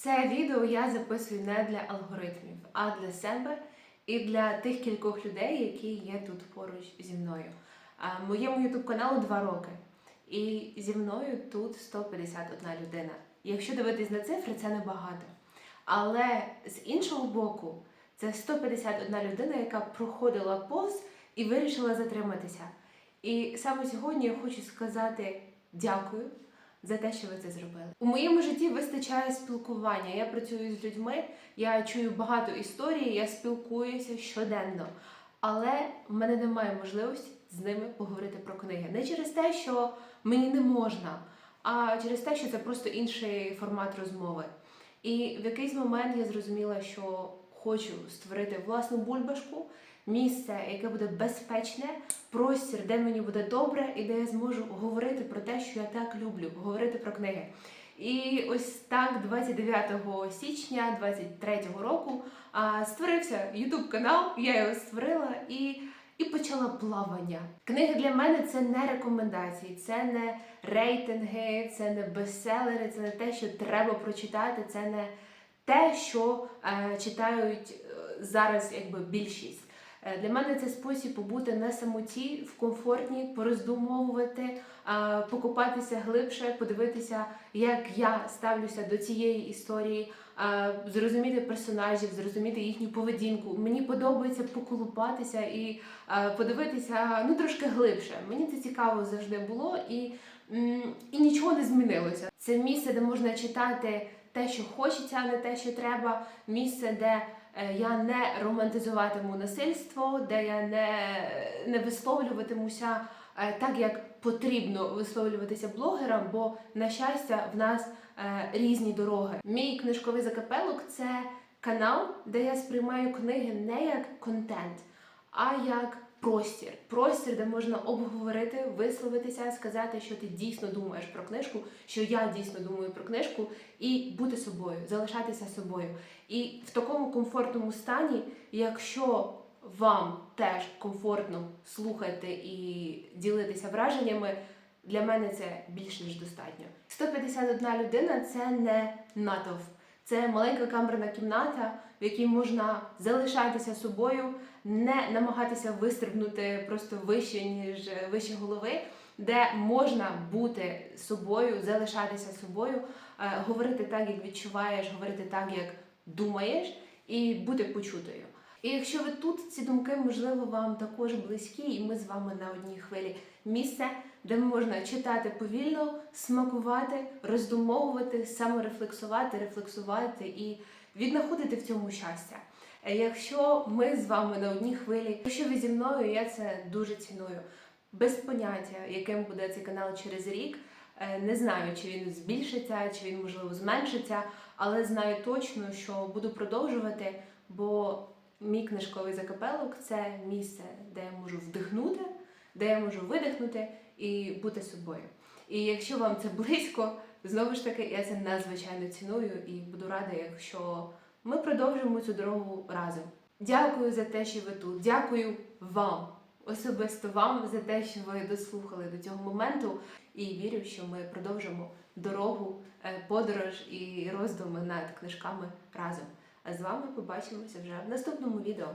Це відео я записую не для алгоритмів, а для себе і для тих кількох людей, які є тут поруч зі мною. Моєму ютуб каналу два роки, і зі мною тут 151 людина. Якщо дивитись на цифри, це небагато. Але з іншого боку, це 151 людина, яка проходила повз і вирішила затриматися. І саме сьогодні я хочу сказати дякую за те, що ви це зробили. У моєму житті вистачає спілкування. Я працюю з людьми, я чую багато історій, я спілкуюся щоденно. Але в мене немає можливості з ними поговорити про книги. Не через те, що мені не можна, а через те, що це просто інший формат розмови. І в якийсь момент я зрозуміла, що хочу створити власну бульбашку, місце, яке буде безпечне, простір, де мені буде добре, і де я зможу говорити про те, що я так люблю, говорити про книги. І ось так, 29 січня 23 року, створився YouTube канал. Я його створила і. І почала плавання. Книги для мене це не рекомендації, це не рейтинги, це не бестселери, це не те, що треба прочитати, це не те, що е, читають е, зараз якби більшість. Е, Для мене це спосіб побути на самоті, в комфортні, пороздумовувати, покопатися глибше, подивитися, як я ставлюся до цієї історії, зрозуміти персонажів, зрозуміти їхню поведінку. Мені подобається поколупатися і подивитися ну трошки глибше. Мені це цікаво завжди було і, і нічого не змінилося. Це місце, де можна читати те, що хочеться, а не те, що треба. Місце, де я не романтизуватиму насильство, де я не, не висловлюватимуся е, так, як потрібно висловлюватися блогерам, бо, на щастя, в нас е, різні дороги. Мій книжковий закапелок це канал, де я сприймаю книги не як контент, а як простір. Простір, де можна обговорити, висловитися, сказати, що ти дійсно думаєш про книжку, що я дійсно думаю про книжку, і бути собою, залишатися собою. І в такому комфортному стані, якщо вам теж комфортно слухати і ділитися враженнями, для мене це більш ніж достатньо. 151 людина це не натовп. Це маленька камерна кімната, в якій можна залишатися собою, не намагатися вистрибнути просто вище, ніж вище голови, де можна бути собою, залишатися собою, е, говорити так, як відчуваєш, говорити так, як думаєш, і бути почутою. І якщо ви тут, ці думки, можливо, вам також близькі, і ми з вами на одній хвилі місце, де можна читати повільно, смакувати, роздумовувати, саморефлексувати, рефлексувати і віднаходити в цьому щастя. Е, Якщо ми з вами на одній хвилі, якщо ви зі мною, я це дуже ціную. Без поняття, яким буде цей канал через рік. Е, Не знаю, чи він збільшиться, чи він можливо зменшиться, але знаю точно, що буду продовжувати, бо мій книжковий закапелок це місце, де я можу вдихнути, де я можу видихнути і бути собою. І якщо вам це близько, знову ж таки, я це надзвичайно ціную і буду рада, якщо ми продовжимо цю дорогу разом. Дякую за те, що ви тут. Дякую вам, особисто вам, за те, що ви дослухали до цього моменту. І вірю, що ми продовжимо дорогу, е, подорож і роздуми над книжками разом. З вами побачимося вже в наступному відео.